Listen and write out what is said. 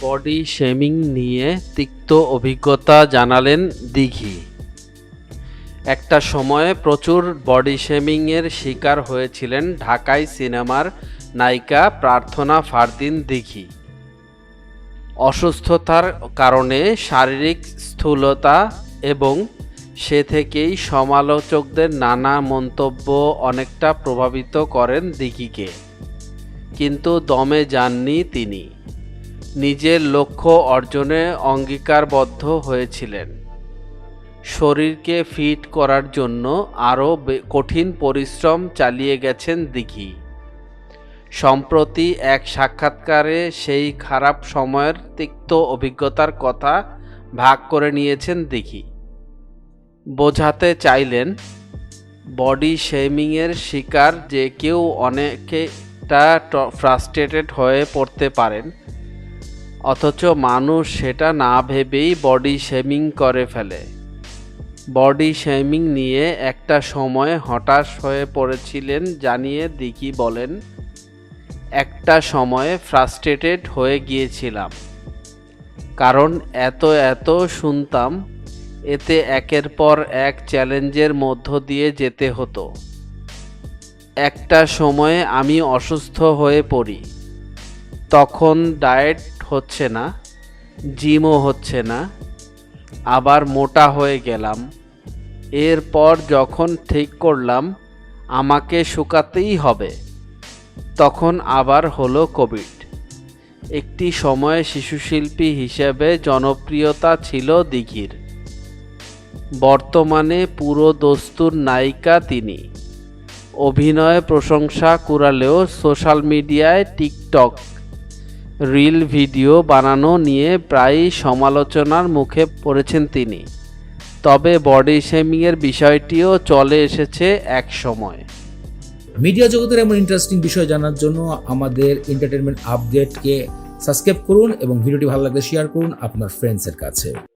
Body shaming নিয়ে তিক্ত অভিজ্ঞতা জানালেন দিঘি। একটা সময়ে প্রচুর বডি শেমিংয়ের শিকার হয়েছিলেন ঢাকাই সিনেমার নায়িকা প্রার্থনা ফারদিন দিঘি। অসুস্থতার কারণে শারীরিক স্থূলতা এবং সে থেকেই সমালোচকদের নানা মন্তব্য অনেকটা প্রভাবিত করেন দিঘিকে। কিন্তু দমে যাননি তিনি। নিজের লক্ষ্য অর্জনে অঙ্গীকারবদ্ধ হয়েছিলেন। শরীরকে ফিট করার জন্য আরও কঠিন পরিশ্রম চালিয়ে গেছেন দিঘি। সম্প্রতি এক সাক্ষাৎকারে সেই খারাপ সময়ের তিক্ত অভিজ্ঞতার কথা ভাগ করে নিয়েছেন দিঘি। বোঝাতে চাইলেন, বডি শেমিংয়ের শিকার যে কেউ অনেকটা ফ্রাস্ট্রেটেড হয়ে পড়তে পারেন অথচ মানুষ সেটা না ভেবেই বডি শেমিং করে ফেলে। বডি শেমিং নিয়ে একটা সময় হতাশ হয়ে পড়েছিলেন জানিয়ে দিকি বলেন, একটা সময়ে ফ্রাস্ট্রেটেড হয়ে গিয়েছিলাম। কারণ এত এত শুনতাম, এতে একের পর এক চ্যালেঞ্জের মধ্য দিয়ে যেতে হতো। একটা সময়ে আমি অসুস্থ হয়ে পড়ি। তখন ডায়েট হচ্ছে না, জিমও হচ্ছে না, আবার মোটা হয়ে গেলাম। এরপর যখন ঠিক করলাম, আমাকে শুকাতেই হবে, তখন আবার হলো কোভিড। একটি সময়ে শিশুশিল্পী হিসেবে জনপ্রিয়তা ছিল দিঘির। বর্তমানে পুরো দস্তুর নায়িকা তিনি। অভিনয়ে প্রশংসা কুড়ালেও সোশ্যাল মিডিয়ায় টিকটক। রিল ভিডিও বানানো নিয়ে প্রায়ই সমালোচনার মুখে পড়েছেন তিনি। তবে বডি শেমিংয়ের বিষয়টিও চলে এসেছে এক সময় মিডিয়া জগতের এমন ইন্টারেস্টিং বিষয় জানার জন্য আমাদের এন্টারটেনমেন্ট আপডেটকে সাবস্ক্রাইব করুন এবং ভিডিওটি ভালো লাগলে শেয়ার করুন আপনার ফ্রেন্ডসের কাছে।